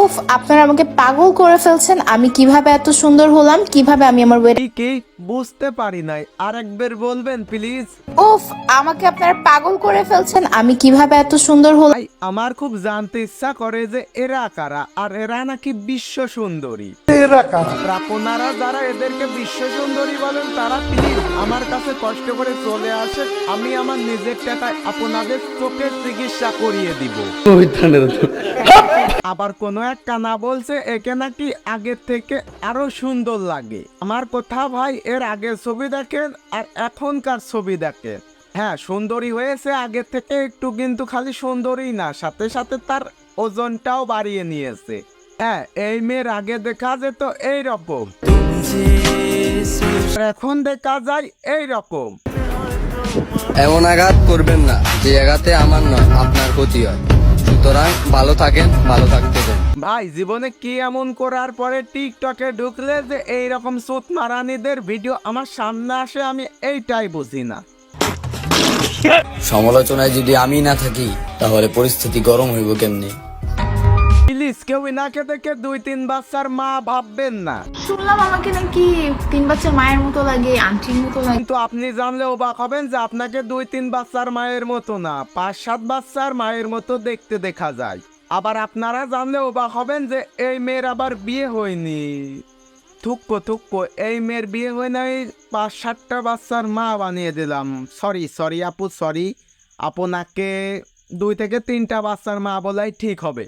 উফ আপনারা আমাকে পাগল করে ফেলছেন। আমি কীভাবে এত সুন্দর হলাম? কীভাবে আমি আমার ওয়েট কি বুঝতে পারি নাই। আরেকবার বলবেন প্লিজ ওফ আমাকে আপনারা পাগল করে ফেলছেন। আমি কীভাবে এত সুন্দর হলাম? ভাই আমার খুব জানতে ইচ্ছা করে যে এরা কারা আর এরা নাকি বিশ্ব সুন্দরী। আর আপনারা যারা এদেরকে বিশ্ব সুন্দরী বলেন তারা প্লিজ আমার কাছে কষ্ট করে চলে আসে আমি আমার নিজের টাকায় আপনাদের চোখের চিকিৎসা করিয়ে দিব। আবার কোনো এক কানা বলছে, একে নাকি আগের থেকে আরও সুন্দর লাগে। আমার কথা ভাই, এর আগের ছবি দেখেন আর এখনকার ছবি দেখেন। হ্যাঁ সুন্দরী হয়েছে আগের থেকে একটু, কিন্তু খালি সুন্দরী না, সাথে সাথে তার ওজনটাও বাড়িয়ে নিয়েছে। হ্যাঁ এই মেয়ের আগে দেখা যেত এই রকম এখন দেখা যায় এই রকম এমন আঘাত করবেন না, যে আঘাতে আমার নয়, আপনার ক্ষতি হয়। সুতরাং ভালো থাকেন ভালো থাকতে দেন। ভাই জীবনে কি এমন করার পরে টিকটকে ঢুকলে যে এই রকম সুত মারানিদের ভিডিও আমার সামনে আসে আমি এইটাই বুঝি না। সমালোচনায় যদি আমি না থাকি তাহলে পরিস্থিতি গরম হইব কেমনি? প্লিজ কেউ ইনাকে দেখে দুই তিন বাচ্চার মা ভাববেন না। শুনলাম আমাকে নাকি তিন বাচ্চা মায়ের মতো লাগে আন্টির মতো লাগে। কিন্তু আপনি জানলে অবাক হবেন যে আপনাকে দুই তিন বাচ্চার মায়ের মতো না পাঁচ সাত বাচ্চার মায়ের মতো দেখতে দেখা যায়। আবার আপনারা জানলে অবাক হবেন যে এই মেয়ের আবার বিয়ে হয়নি। থুক্কো থুক্কো এই মেয়ের বিয়ে হয় নাই পাঁচ সাতটা বাচ্চার মা বানিয়ে দিলাম। সরি সরি আপু সরি আপনাকে দুই থেকে তিনটা বাচ্চার মা বলাই ঠিক হবে।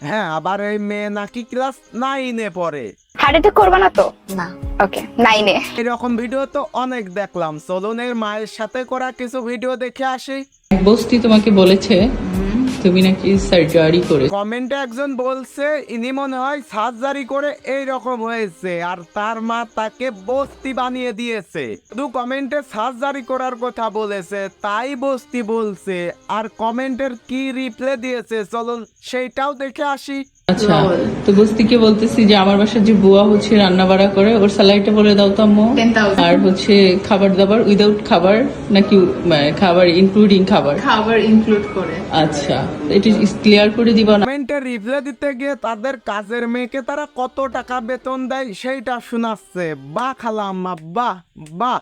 হ্যাঁ আবার এই মেয়ে নাকি ক্লাস নাইনে পড়ে। হার্ট অ্যাটাক করবে না তো? না। ওকে নাইনে এরকম ভিডিও তো অনেক দেখলাম। সলনের মায়ের সাথে করা কিছু ভিডিও দেখে আসি। বস্তি তোমাকে বলেছে তুমি নাকি সার্জারি করে কমেন্টে একজন বলছে, ইনি মনে হয় সার্জারি করে এই রকম হয়েছে আর তার মা তাকে বস্তি বানিয়ে দিয়েছে। শুধু কমেন্টে সার্জারি করার কথা বলেছে, তাই বস্তি বলছে। আর কমেন্টের কি রিপ্লে দিয়েছে? চলুন সেইটাও দেখে আসি। আচ্ছা তো বস্তিকে বলতেছি যে আমার বাসার যে বুয়া হচ্ছে রান্না বাড়া করে ওর স্যালারিটা বলে দাও তো আম্মু। আর হচ্ছে খাবার দাবার উইদাউট খাবার নাকি খাবার ইনক্লুডিং খাবার। খাবার ইনক্লুড করে। আচ্ছা এটা ক্লিয়ার করে দিবা না। কমেন্টে রিপ্লে দিতে গিয়ে তাদের কাজের মেয়েকে তারা কত টাকা বেতন দেয় সেইটা শোনাচ্ছে। বা খালাম্মা বাহ বাহ।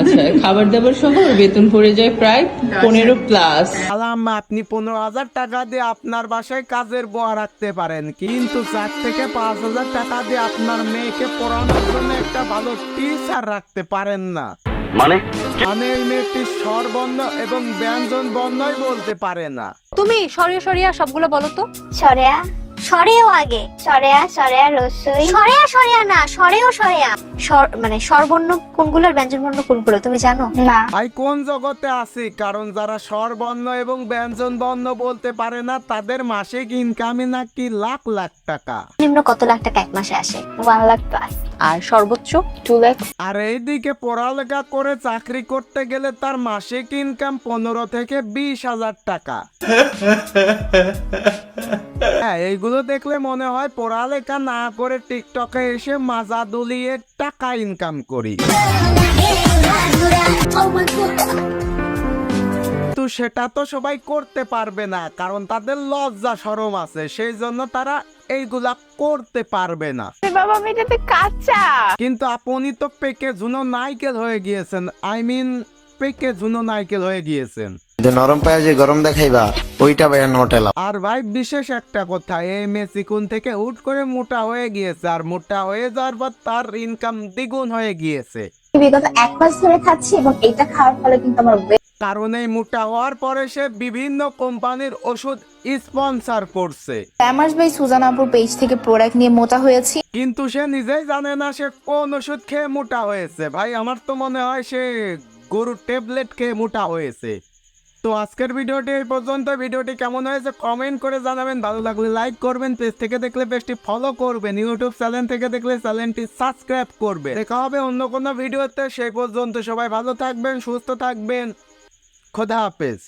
আচ্ছা খাবার দাবার সহ বেতন পড়ে যায় প্রায় পনেরো প্লাস আলাম আপনি পনেরো হাজার টাকা দিয়ে আপনার বাসায় কাজের বোয়া রাখতে পারেন। কিন্তু চার থেকে পাঁচ হাজার টাকা দিয়ে আপনার মেয়েকে পড়ানোর জন্য একটা ভালো টিচার রাখতে পারেন না। মানে? মানে এই মেয়েটি স্বরবর্ণ এবং ব্যঞ্জন বর্ণই বলতে পারে না। তুমি সরিয়া সরিয়া সবগুলো বলো তো। সরেয়া সরেও আগে। সরেয়া সরেয়া রসই। সরেয়া সরেয়া না সরেও সরেয়া। মানে স্বরবর্ণ কোনগুলোর ব্যঞ্জন বর্ণ কোনগুলো তুমি জানো? না। ভাই কোন জগতে আছি? কারণ যারা স্বরবর্ণ এবং ব্যঞ্জন বর্ণ বলতে পারে না তাদের মাসিক ইনকামই নাকি লাখ লাখ টাকা। নিম্ন কত লাখ টাকা এক মাসে আসে? ওয়ান লাখ প্লাস আর সর্বোচ্চ টু লাখ? আর এইদিকে পড়ালেখা করে চাকরি করতে গেলে তার মাসিক ইনকাম পনেরো থেকে বিশ হাজার টাকা। হ্যাঁ এইগুলো দেখলে মনে হয় পড়ালেখা না করে টিকটকে এসে মাজা দুলিয়ে টাকা ইনকাম করি। কিন্তু সেটা তো সবাই করতে পারবে না কারণ তাদের লজ্জা সরম আছে সেই জন্য তারা এইগুলা করতে পারবে না। বাবা মেয়েটাতে কাঁচা। কিন্তু আপনি তো পেকে ঝুনো নাইকেল হয়ে গিয়েছেন আই মিন পেকে ঝুনো নাইকেল হয়ে গিয়েছেন। যে নরম পায়ে যে গরম দেখাইবা ওইটা ভাইয়া নোটেলা আর ভাই বিশেষ একটা কথা এই মেসিকুন থেকে হুট করে মোটা হয়ে গিয়েছে আর মোটা হয়ে যাওয়ার পর তার ইনকাম দ্বিগুণ হয়ে গিয়েছে। বিগত এক মাস ধরে খাচ্ছি এবং এটা খাওয়ার ফলে কিন্তু আমার কারণ এই মোটা হওয়ার পরে সে বিভিন্ন কোম্পানির ওষুধ স্পন্সর করছে। আমার ভাই সুজান আপুর পেজ থেকে প্রোডাক্ট নিয়ে মোটা হয়েছি। কিন্তু সে নিজেই জানে না সে কোন ওষুধ খেয়ে মোটা হয়েছে। ভাই আমার তো মনে হয় সে গরুর ট্যাবলেট খেয়ে মোটা হয়েছে। তো আজকের ভিডিওটি এই পর্যন্ত। ভিডিওটি কেমন হয়েছে কমেন্ট করে জানাবেন। ভালো লাগলে লাইক করবেন পেজ থেকে দেখলে পেজটি ফলো করবেন ইউটিউব চ্যানেল থেকে দেখলে চ্যানেলটি সাবস্ক্রাইব করবে দেখা হবে অন্য কোনো ভিডিওতে, সেই পর্যন্ত সবাই ভালো থাকবেন, সুস্থ থাকবেন। খোদা হাফেজ।